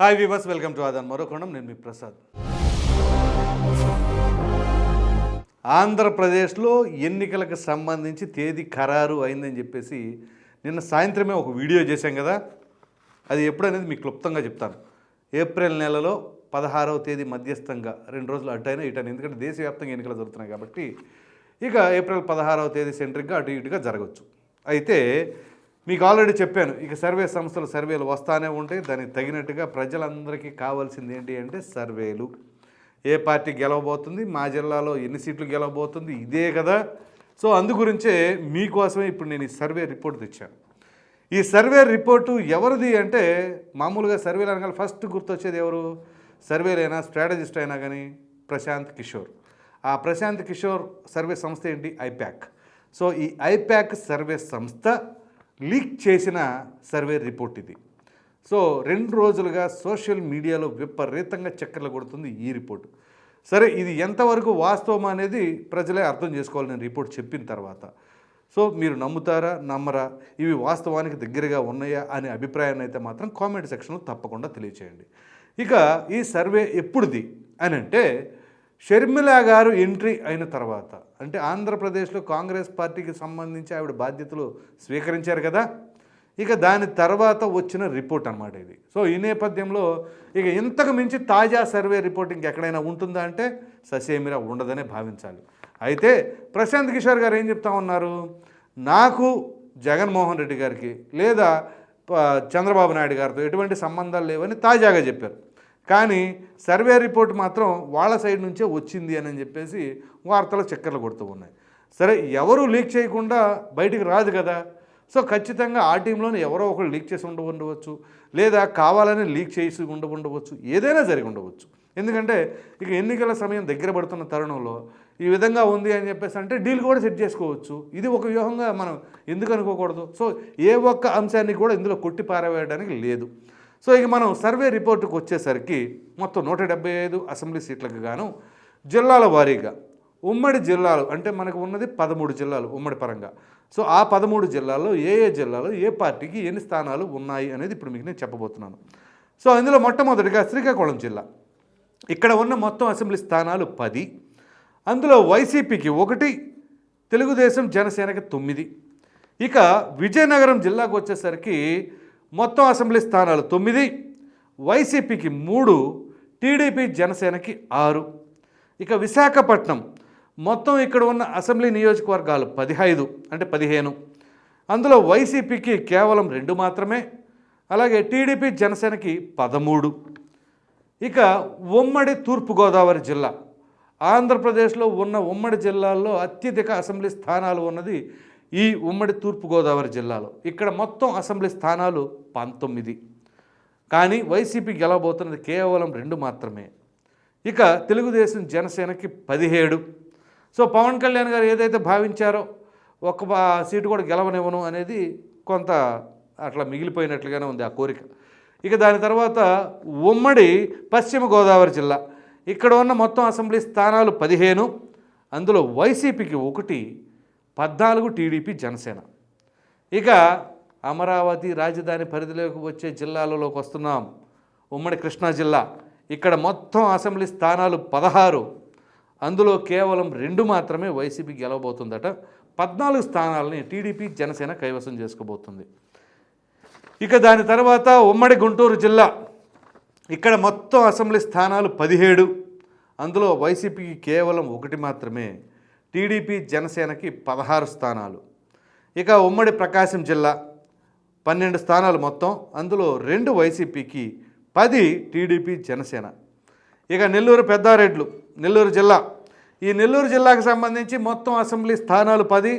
Hi viewers welcome to Aadhan మరోకోణం నేను మీ ప్రసాద్ ఆంధ్రప్రదేశ్లో ఎన్నికలకు సంబంధించి తేదీ ఖరారు అయిందని చెప్పేసి నిన్న సాయంత్రమే ఒక వీడియో చేశాం కదా అది ఎప్పుడనేది మీకు క్లుప్తంగా చెప్తాను ఏప్రిల్ నెలలో పదహారవ తేదీ మధ్యస్థంగా రెండు రోజులు అటైనా ఇటైనా ఎందుకంటే దేశవ్యాప్తంగా ఎన్నికలు జరుగుతున్నాయి కాబట్టి ఇక ఏప్రిల్ పదహారవ తేదీ సెంట్రిక్గా అటు ఇటుగా జరగవచ్చు అయితే మీకు ఆల్రెడీ చెప్పాను ఇక సర్వే సంస్థలు సర్వేలు వస్తానే ఉంటాయి. దానికి తగినట్టుగా ప్రజలందరికీ కావాల్సింది ఏంటి అంటే సర్వేలు. ఏ పార్టీ గెలవబోతుంది మా జిల్లాలో ఎన్ని సీట్లు గెలవబోతుంది ఇదే కదా. సో అందు గురించే మీకోసమే ఇప్పుడు నేను ఈ సర్వే రిపోర్ట్ తెచ్చాను. ఈ సర్వే రిపోర్టు ఎవరిది అంటే మామూలుగా సర్వేలు అనగా ఫస్ట్ గుర్తొచ్చేది ఎవరు? సర్వేలైనా స్ట్రాటజిస్ట్ అయినా కానీ ప్రశాంత్ కిషోర్. ఆ ప్రశాంత్ కిషోర్ సర్వే సంస్థ ఏంటి? ఐప్యాక్ సో ఈ ఐప్యాక్ సర్వే సంస్థ లీక్ చేసిన సర్వే రిపోర్ట్ ఇది. సో రెండు రోజులుగా సోషల్ మీడియాలో విపరీతంగా చక్కర్లు కొడుతుంది ఈ రిపోర్ట్. సరే ఇది ఎంతవరకు వాస్తవం అనేది ప్రజలే అర్థం చేసుకోవాలి నేను రిపోర్ట్ చెప్పిన తర్వాత. సో మీరు నమ్ముతారా? నమ్మరా? ఇవి వాస్తవానికి దగ్గరగా ఉన్నాయా? అనే అభిప్రాయాన్ని అయితే మాత్రం కామెంట్ సెక్షన్లో తప్పకుండా తెలియచేయండి. ఇక ఈ సర్వే ఎప్పుడుది అని అంటే షర్మిల గారు ఎంట్రీ అయిన తర్వాత అంటే ఆంధ్రప్రదేశ్లో కాంగ్రెస్ పార్టీకి సంబంధించి ఆవిడ బాధ్యతలు స్వీకరించారు కదా ఇక దాని తర్వాత వచ్చిన రిపోర్ట్ అనమాట ఇది. సో ఈ నేపథ్యంలో ఇక ఇంతకు మించి తాజా సర్వే రిపోర్ట్ ఇంకెక్కడైనా ఉంటుందా అంటే ససేమిరా ఉండదనే భావించాలి. అయితే ప్రశాంత్ కిషోర్ గారు ఏం చెప్తా ఉన్నారు? నాకు జగన్మోహన్ రెడ్డి గారికి లేదా చంద్రబాబు నాయుడు గారితో ఎటువంటి సంబంధాలు లేవని తాజాగా చెప్పారు. కానీ సర్వే రిపోర్ట్ మాత్రం వాళ్ళ సైడ్ నుంచే వచ్చింది అని చెప్పేసి వార్తలు చక్కర్లు కొడుతూ ఉన్నాయి. సరే ఎవరు లీక్ చేయకుండా బయటికి రాదు కదా. సో ఖచ్చితంగా ఆ టీంలోనే ఎవరో ఒకరు లీక్ చేసి ఉండ ఉండవచ్చు. లేదా కావాలని లీక్ చేసి ఉండ ఉండవచ్చు. ఏదైనా జరిగి ఉండవచ్చు. ఎందుకంటే ఇక ఎన్నికల సమయం దగ్గర పడుతున్న తరుణంలో ఈ విధంగా ఉంది అని చెప్పేసి అంటే డీల్ కూడా సెట్ చేసుకోవచ్చు. ఇది ఒక వ్యూహంగా మనం ఎందుకు అనుకోకూడదు? సో ఏ ఒక్క అంశాన్ని కూడా ఇందులో కొట్టి పారవేయడానికి లేదు. సో ఇక మనం సర్వే రిపోర్టుకు వచ్చేసరికి మొత్తం నూట డెబ్బై ఐదు అసెంబ్లీ సీట్లకు గాను జిల్లాల వారీగా ఉమ్మడి జిల్లాలు అంటే మనకు ఉన్నది పదమూడు జిల్లాలు ఉమ్మడి పరంగా. సో ఆ పదమూడు జిల్లాల్లో ఏ ఏ జిల్లాలో ఏ పార్టీకి ఎన్ని స్థానాలు ఉన్నాయి అనేది ఇప్పుడు మీకు నేను చెప్పబోతున్నాను. సో అందులో మొట్టమొదటిగా శ్రీకాకుళం జిల్లా. ఇక్కడ ఉన్న మొత్తం అసెంబ్లీ స్థానాలు పది. అందులో వైసీపీకి ఒకటి తెలుగుదేశం జనసేనకి తొమ్మిది. ఇక విజయనగరం జిల్లాకు వచ్చేసరికి మొత్తం అసెంబ్లీ స్థానాలు తొమ్మిది వైసీపీకి మూడు టీడీపీ జనసేనకి ఆరు. ఇక విశాఖపట్నం మొత్తం ఇక్కడ ఉన్న అసెంబ్లీ నియోజకవర్గాలు పదిహైదు అంటే పదిహేను. అందులో వైసీపీకి కేవలం రెండు మాత్రమే అలాగే టీడీపీ జనసేనకి పదమూడు. ఇక ఉమ్మడి తూర్పుగోదావరి జిల్లా ఆంధ్రప్రదేశ్లో ఉన్న ఉమ్మడి జిల్లాల్లో అత్యధిక అసెంబ్లీ స్థానాలు ఉన్నది ఈ ఉమ్మడి తూర్పుగోదావరి జిల్లాలో. ఇక్కడ మొత్తం అసెంబ్లీ స్థానాలు పంతొమ్మిది. కానీ వైసీపీ గెలవబోతున్నది కేవలం రెండు మాత్రమే. ఇక తెలుగుదేశం జనసేనకి పదిహేడు. సో పవన్ కళ్యాణ్ గారు ఏదైతే భావించారో ఒక్క సీటు కూడా గెలవనివ్వను అనేది కొంత అట్లా మిగిలిపోయినట్లుగానే ఉంది ఆ కోరిక. ఇక దాని తర్వాత ఉమ్మడి పశ్చిమ గోదావరి జిల్లా. ఇక్కడ ఉన్న మొత్తం అసెంబ్లీ స్థానాలు పదిహేను. అందులో వైసీపీకి ఒకటి పద్నాలుగు టీడీపీ జనసేన. ఇక అమరావతి రాజధాని పరిధిలోకి వచ్చే జిల్లాలలోకి వస్తున్నాం. ఉమ్మడి కృష్ణా జిల్లా. ఇక్కడ మొత్తం అసెంబ్లీ స్థానాలు పదహారు. అందులో కేవలం రెండు మాత్రమే వైసీపీ గెలవబోతుందట. పద్నాలుగు స్థానాలని టీడీపీ జనసేన కైవసం చేసుకోబోతుంది. ఇక దాని తర్వాత ఉమ్మడి గుంటూరు జిల్లా. ఇక్కడ మొత్తం అసెంబ్లీ స్థానాలు పదిహేడు. అందులో వైసీపీకి కేవలం ఒకటి మాత్రమే. టీడీపీ జనసేనకి పదహారు స్థానాలు. ఇక ఉమ్మడి ప్రకాశం జిల్లా పన్నెండు స్థానాలు మొత్తం అందులో రెండు వైసీపీకి పది టీడీపీ జనసేన. ఇక నెల్లూరు పెద్దారెడ్లు నెల్లూరు జిల్లా. ఈ నెల్లూరు జిల్లాకు సంబంధించి మొత్తం అసెంబ్లీ స్థానాలు పది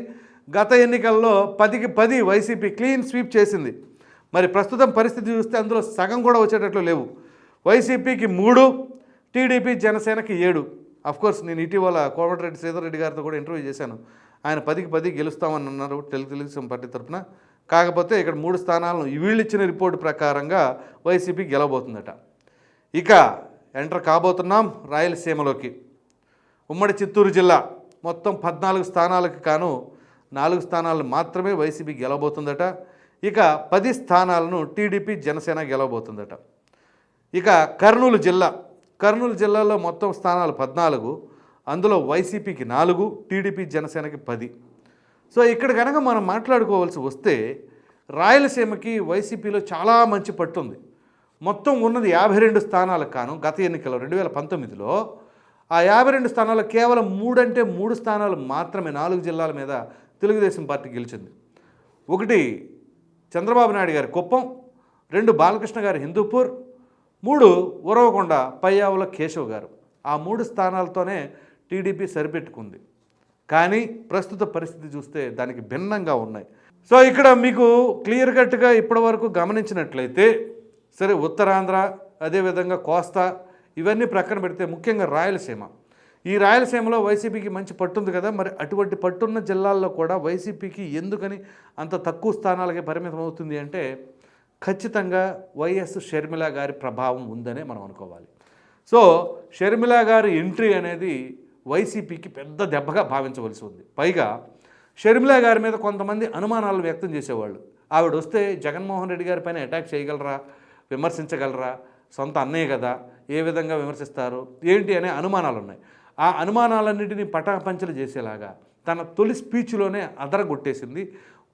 గత ఎన్నికల్లో పదికి పది వైసీపీ క్లీన్ స్వీప్ చేసింది. మరి ప్రస్తుతం పరిస్థితి చూస్తే అందులో సగం కూడా వచ్చేటట్లు లేవు. వైసీపీకి మూడు టీడీపీ జనసేనకి ఏడు. కోర్స్ నేను ఇటీవల కోమటిరెడ్డి శ్రీధర్ రెడ్డి గారితో కూడా ఇంటర్వ్యూ చేశాను. ఆయన పదికి పది గెలుస్తామని అన్నారు తెలుగు తెలుగుదేశం పార్టీ తరఫున కాకపోతే ఇక్కడ మూడు స్థానాలను వీళ్ళు ఇచ్చిన రిపోర్టు ప్రకారంగా వైసీపీ గెలవబోతుందట. ఇక ఎంటర్ కాబోతున్నాం రాయలసీమలోకి. ఉమ్మడి చిత్తూరు జిల్లా మొత్తం పద్నాలుగు స్థానాలకు కాను నాలుగు స్థానాలు మాత్రమే వైసీపీ గెలవబోతుందట. ఇక పది స్థానాలను టీడీపీ జనసేన గెలవబోతుందట. ఇక కర్నూలు జిల్లా కర్నూలు జిల్లాలో మొత్తం స్థానాలు పద్నాలుగు అందులో వైసీపీకి నాలుగు టీడీపీ జనసేనకి పది. సో ఇక్కడ కనుక మనం మాట్లాడుకోవాల్సి వస్తే రాయలసీమకి వైసీపీలో చాలా మంచి పట్టుంది మొత్తం ఉన్నది యాభై రెండు స్థానాలకు కాను గత ఎన్నికల్లో రెండు వేల పంతొమ్మిదిలో ఆ యాభై రెండు స్థానాలు కేవలం మూడంటే మూడు స్థానాలు మాత్రమే నాలుగు జిల్లాల మీద తెలుగుదేశం పార్టీ గెలిచింది. ఒకటి చంద్రబాబు నాయుడు గారి కుప్పం రెండు బాలకృష్ణ గారి హిందూపూర్ మూడు ఉరవకొండ పయ్యావుల కేశవ్ గారు. ఆ మూడు స్థానాలతోనే టీడీపీ సరిపెట్టుకుంది. కానీ ప్రస్తుత పరిస్థితి చూస్తే దానికి భిన్నంగా ఉన్నాయి. సో ఇక్కడ మీకు క్లియర్ కట్గా ఇప్పటివరకు గమనించినట్లయితే సరే ఉత్తరాంధ్ర అదేవిధంగా కోస్తా ఇవన్నీ ప్రక్కన పెడితే ముఖ్యంగా రాయలసీమ. ఈ రాయలసీమలో వైసీపీకి మంచి పట్టుంది కదా మరి అటువంటి పట్టున్న జిల్లాల్లో కూడా వైసీపీకి ఎందుకని అంత తక్కువ స్థానాలకే పరిమితం అవుతుంది అంటే ఖచ్చితంగా వైఎస్ షర్మిల గారి ప్రభావం ఉందనే మనం అనుకోవాలి. సో షర్మిల గారి ఎంట్రీ అనేది వైసీపీకి పెద్ద దెబ్బగా భావించవలసి ఉంది. పైగా షర్మిల గారి మీద కొంతమంది అనుమానాలు వ్యక్తం చేసేవాళ్ళు. ఆవిడ వస్తే జగన్మోహన్ రెడ్డి గారి పైన అటాక్ చేయగలరా? విమర్శించగలరా? సొంత అన్నయ్య కదా ఏ విధంగా విమర్శిస్తారు? ఏంటి అనే అనుమానాలు ఉన్నాయి. ఆ అనుమానాలన్నింటినీ పటాపంచలు చేసేలాగా తన తొలి స్పీచ్లోనే అదరగొట్టేసింది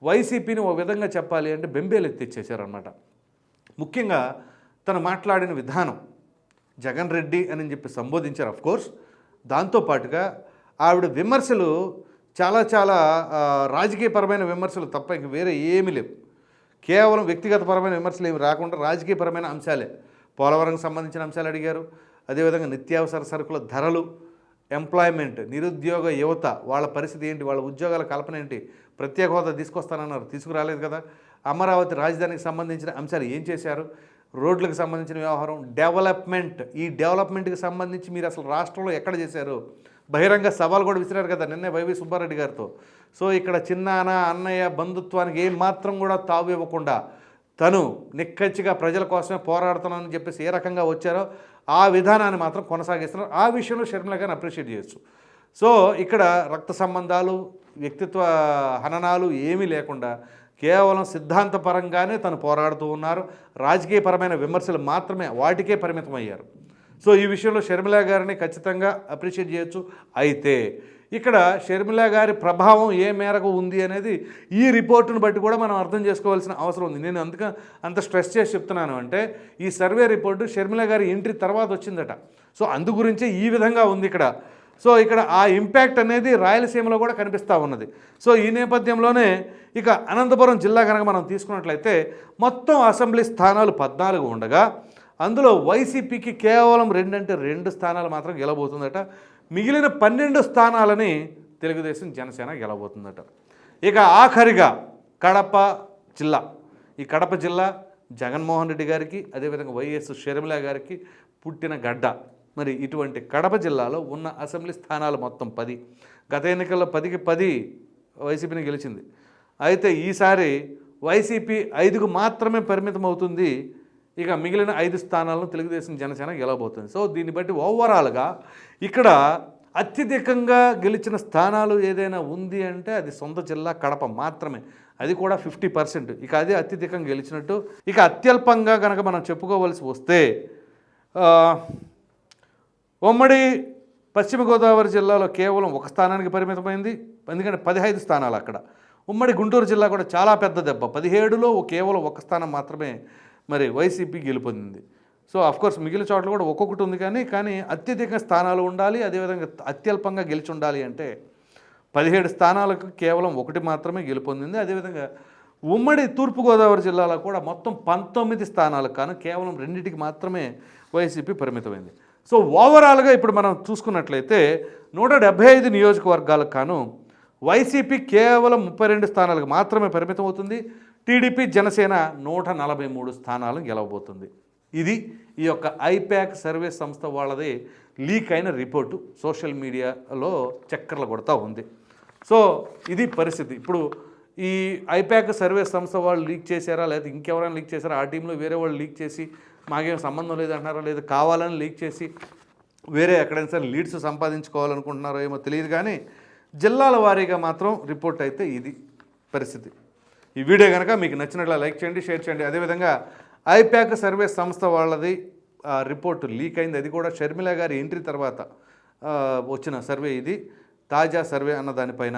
వైసీపీని ఓ విధంగా చెప్పాలి అంటే బెంబేలు ఎత్తిచ్చేసారనమాట ముఖ్యంగా తను మాట్లాడిన విధానం జగన్ రెడ్డి అని చెప్పి సంబోధించారు అఫ్ కోర్స్ దాంతోపాటుగా ఆవిడ విమర్శలు చాలా చాలా రాజకీయపరమైన విమర్శలు తప్ప ఇంక వేరే ఏమీ లేవు. కేవలం వ్యక్తిగతపరమైన విమర్శలు ఏమి రాకుండా రాజకీయపరమైన అంశాలే. పోలవరంకి సంబంధించిన అంశాలు అడిగారు. అదేవిధంగా నిత్యావసర సరుకుల ధరలు ఎంప్లాయ్మెంట్ నిరుద్యోగ యువత వాళ్ళ పరిస్థితి ఏంటి వాళ్ళ ఉద్యోగాల కల్పన ఏంటి ప్రత్యేక హోదా తీసుకొస్తానన్నారు. తీసుకురాలేదు కదా. అమరావతి రాజధానికి సంబంధించిన అంశాలు ఏం చేశారు? రోడ్లకు సంబంధించిన వ్యవహారం డెవలప్మెంట్ ఈ డెవలప్మెంట్కి సంబంధించి మీరు అసలు రాష్ట్రంలో ఎక్కడ చేశారు? బహిరంగ సవాల్ కూడా విసిరారు కదా నిన్నే వైవి సుబ్బారెడ్డి గారితో. సో ఇక్కడ చిన్నాన అన్నయ్య బంధుత్వానికి ఏమాత్రం మాత్రం కూడా తావు ఇవ్వకుండా తను నిక్కచ్చిగా ప్రజల కోసమే పోరాడుతున్నానని చెప్పేసి ఏ రకంగా వచ్చారో ఆ విధానాన్ని మాత్రం కొనసాగిస్తున్నారు. ఆ విషయంలో షర్మిల గారిని అప్రిషియేట్ చేయొచ్చు. సో ఇక్కడ రక్త సంబంధాలు వ్యక్తిత్వ హననాలు ఏమీ లేకుండా కేవలం సిద్ధాంతపరంగానే తను పోరాడుతూ ఉన్నారు. రాజకీయపరమైన విమర్శలు మాత్రమే వాటికే పరిమితమయ్యారు. సో ఈ విషయంలో షర్మిల గారిని ఖచ్చితంగా అప్రిషియేట్ చేయొచ్చు. అయితే ఇక్కడ షర్మిల గారి ప్రభావం ఏ మేరకు ఉంది అనేది ఈ రిపోర్టును బట్టి కూడా మనం అర్థం చేసుకోవాల్సిన అవసరం ఉంది. నేను అందుక అంత స్ట్రెస్ చేసి చెప్తున్నాను అంటే ఈ సర్వే రిపోర్టు షర్మిల గారి ఎంట్రీ తర్వాత వచ్చిందట. సో అందు గురించే ఈ విధంగా ఉంది ఇక్కడ. సో ఇక్కడ ఆ ఇంపాక్ట్ అనేది రాయలసీమలో కూడా కనిపిస్తూ ఉన్నది. సో ఈ నేపథ్యంలోనే ఇక అనంతపురం జిల్లా కనుక మనం తీసుకున్నట్లయితే మొత్తం అసెంబ్లీ స్థానాలు పద్నాలుగు ఉండగా అందులో వైసీపీకి కేవలం రెండంటే రెండు స్థానాలు మాత్రం గెలబోతుందట మిగిలిన పన్నెండు స్థానాలని తెలుగుదేశం జనసేన గెలబోతుందట ఇక ఆఖరిగా కడప జిల్లా. ఈ కడప జిల్లా జగన్మోహన్ రెడ్డి గారికి అదేవిధంగా వైఎస్ షర్మిల గారికి పుట్టిన గడ్డ. మరి ఇటువంటి కడప జిల్లాలో ఉన్న అసెంబ్లీ స్థానాలు మొత్తం పది. గత ఎన్నికల్లో పదికి పది వైసీపీని గెలిచింది. అయితే ఈసారి వైసీపీ ఐదుకు మాత్రమే పరిమితం అవుతుంది. ఇక మిగిలిన ఐదు స్థానాలను తెలుగుదేశం జనసేన గెలవబోతుంది. సో దీన్ని బట్టి ఓవరాల్గా ఇక్కడ అత్యధికంగా గెలిచిన స్థానాలు ఏదైనా ఉంది అంటే అది సొంత జిల్లా కడప మాత్రమే. అది కూడా ఫిఫ్టీ పర్సెంట్. ఇక అదే అత్యధికంగా గెలిచినట్టు. ఇక అత్యల్పంగా కనుక మనం చెప్పుకోవాల్సి వస్తే ఉమ్మడి పశ్చిమ గోదావరి జిల్లాలో కేవలం ఒక స్థానానికి పరిమితమైంది. ఎందుకంటే పదిహేను స్థానాలు అక్కడ. ఉమ్మడి గుంటూరు జిల్లా కూడా చాలా పెద్ద దెబ్బ. పదిహేడులో కేవలం ఒక స్థానం మాత్రమే మరి వైసీపీ గెలుపొందింది. సో అఫ్కోర్స్ మిగిలిన చోట్ల కూడా ఒక్కొక్కటి ఉంది కానీ కానీ అత్యధిక స్థానాలు ఉండాలి అదేవిధంగా అత్యల్పంగా గెలిచి ఉండాలి అంటే పదిహేడు స్థానాలకు కేవలం ఒకటి మాత్రమే గెలుపొందింది. అదేవిధంగా ఉమ్మడి తూర్పుగోదావరి జిల్లాలో కూడా మొత్తం పంతొమ్మిది స్థానాలకు కాను కేవలం రెండింటికి మాత్రమే వైసీపీ పరిమితమైంది. సో ఓవరాల్గా ఇప్పుడు మనం చూసుకున్నట్లయితే నూట డెబ్బై ఐదు నియోజకవర్గాలకు కాను వైసీపీ కేవలం ముప్పై రెండు స్థానాలకు మాత్రమే పరిమితం అవుతుంది. టీడీపీ జనసేన నూట నలభై మూడు స్థానాలను గెలవబోతుంది. ఇది ఈ యొక్క ఐప్యాక్ సర్వే సంస్థ వాళ్ళది లీక్ అయిన రిపోర్టు. సోషల్ మీడియాలో చక్కర్లు కొడతా ఉంది. సో ఇది పరిస్థితి. ఇప్పుడు ఈ ఐపాక్ సర్వే సంస్థ వాళ్ళు లీక్ చేశారా? లేదా ఇంకెవరైనా లీక్ చేశారా? ఆ టీంలో వేరే వాళ్ళు లీక్ చేసి మాకేం సంబంధం లేదంటున్నారా? లేదా కావాలని లీక్ చేసి వేరే ఎక్కడైనా సరే లీడ్స్ సంపాదించుకోవాలనుకుంటున్నారో ఏమో తెలియదు కానీ జిల్లాల వారీగా మాత్రం రిపోర్ట్ అయితే ఇది పరిస్థితి. ఈ వీడియో కనుక మీకు నచ్చినట్ల లైక్ చేయండి షేర్ చేయండి. అదేవిధంగా ఐప్యాక్ సర్వే సంస్థ వాళ్ళది ఆ రిపోర్ట్ లీక్ అయింది. అది కూడా షర్మిల గారి ఎంట్రీ తర్వాత వచ్చిన సర్వే ఇది. తాజా సర్వే అన్న దానిపైన